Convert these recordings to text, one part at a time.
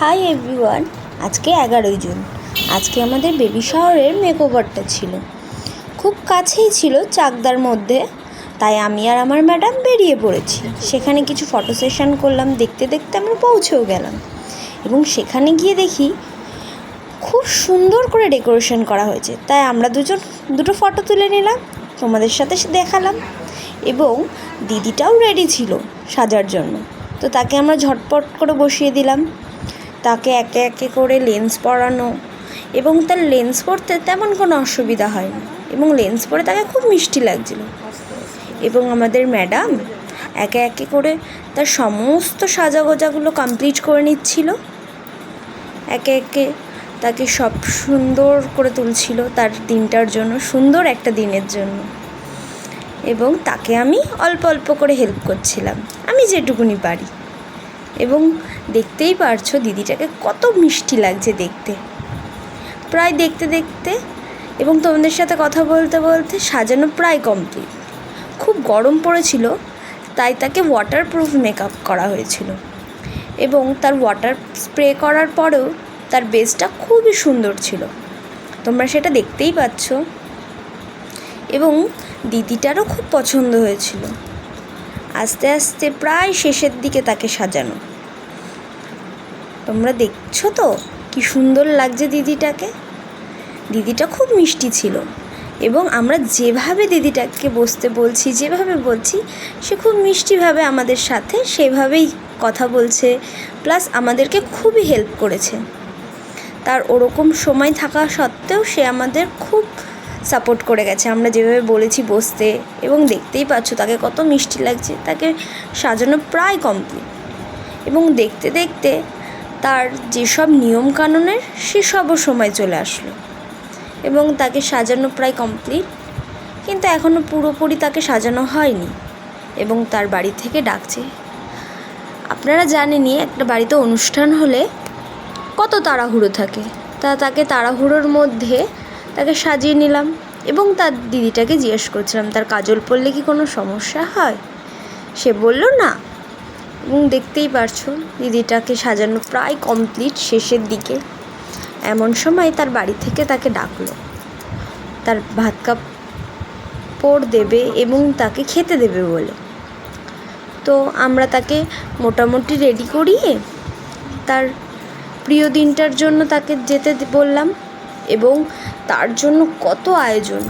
Hi everyone আজকে এগারোই June. আজকে আমাদের বেবি শাওয়ারের মেকওভারটা ছিল। খুব কাছেই ছিল চাকদার মধ্যে, তাই আমি আর আমার ম্যাডাম বেরিয়ে পড়েছি। সেখানে কিছু ফটো সেশন করলাম, দেখতে দেখতে আমরা পৌঁছেও গেলাম। এবং সেখানে গিয়ে দেখি, খুব সুন্দর করে ডেকোরেশন করা হয়েছে। তাই আমরা দুজন দুটো ফটো তুলে নিলাম, তোমাদের সাথে দেখালাম। এবং দিদিটাও রেডি ছিল সাজার জন্য। তো তাকে আমরা ঝটপট করে বসিয়ে দিলাম। তাকে একে একে করে লেন্স পরানো এবং তার লেন্স পরতে তেমন কোনো অসুবিধা হয়নি এবং লেন্স পরে তাকে খুব মিষ্টি লাগছিল। এবং আমাদের ম্যাডাম একে একে করে তার সমস্ত সাজাগোজাগুলো কমপ্লিট করে নিচ্ছিল। একে একে তাকে সব সুন্দর করে তুলছিল তার দিনটার জন্য, সুন্দর একটা দিনের জন্য। এবং তাকে আমি অল্প অল্প করে হেল্প করছিলাম। আমি যেটুকুনি পারি। এবং দেখতেই পারছ দিদিটাকে কত মিষ্টি লাগছে দেখতে। প্রায় দেখতে দেখতে এবং তোমাদের সাথে কথা বলতে বলতে সাজানো প্রায় কমপ্লিট খুব গরম পড়েছিল, তাই তাকে ওয়াটারপ্রুফ মেকআপ করা হয়েছিল। এবং তার ওয়াটার স্প্রে করার পরেও তার বেসটা খুবই সুন্দর ছিল। তোমরা সেটা দেখতেই পাচ্ছ। এবং দিদিটারও খুব পছন্দ হয়েছিল। আস্তে আস্তে প্রায় শেষের দিকে তাকে সাজানো। তোমরা দেখছ তো কি সুন্দর লাগছে দিদিটাকে? দিদিটা খুব মিষ্টি ছিল এবং আমরা যেভাবে দিদিটাকে বসতে বলছি, যেভাবে বলছি, সে খুব মিষ্টিভাবে আমাদের সাথে সেভাবেই কথা বলছে, প্লাস আমাদেরকে খুবই হেল্প করেছে। তার ওরকম সময় থাকা সত্ত্বেও সে আমাদের খুব সাপোর্ট করে গেছে। আমরা যেভাবে বলেছি বসতে এবং দেখতেই পাচ্ছ তাকে কত মিষ্টি লাগছে, তাকে সাজানো প্রায় কমপ্লিট এবং দেখতে দেখতে তার যেসব নিয়মকানুনের সেসবও সময় চলে আসলো। এবং তাকে সাজানো প্রায় কমপ্লিট কিন্তু এখনও পুরোপুরি তাকে সাজানো হয়নি এবং তার বাড়ি থেকে ডাকছে। আপনারা জানেনই, একটা বাড়িতে অনুষ্ঠান হলে কত তাড়াহুড়ো থাকে। তা তাকে তাড়াহুড়োর মধ্যে তাকে সাজিয়ে নিলাম এবং তার দিদিটাকে জিজ্ঞেস করছিলাম, তার কাজল পরলে কি কোনো সমস্যা হয়? সে বলল, না। এবং দেখতেই পারছ, দিদিটাকে সাজানো প্রায় কমপ্লিট শেষের দিকে। এমন সময় তার বাড়ি থেকে তাকে ডাকলো। তার ভাত কাপড় দেবে এবং তাকে খেতে দেবে বলে। তো আমরা তাকে মোটামুটি রেডি করিয়ে তার প্রিয় দিনটার জন্য তাকে যেতে বললাম। এবং তার জন্য কত আয়োজন,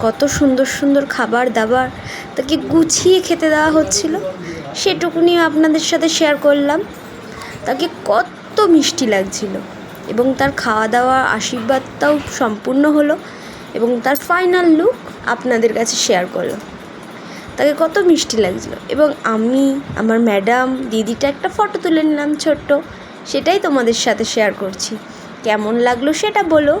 কত সুন্দর সুন্দর খাবার দাবার তাকে গুছিয়ে খেতে দেওয়া হচ্ছিল। সেটুকুনি আপনাদের সাথে শেয়ার করলাম। তাকে কত মিষ্টি লাগছিল এবং তার খাওয়া দাওয়া আশীর্বাদটাও সম্পূর্ণ হলো এবং তার ফাইনাল লুক আপনাদের কাছে শেয়ার করলাম তাকে কত মিষ্টি লাগছিল এবং আমি, আমার ম্যাডাম দিদিটা একটা ফটো তুলে নিলাম ছোট্ট, সেটাই তোমাদের সাথে শেয়ার করছি। কেমন লাগল সেটা বলো।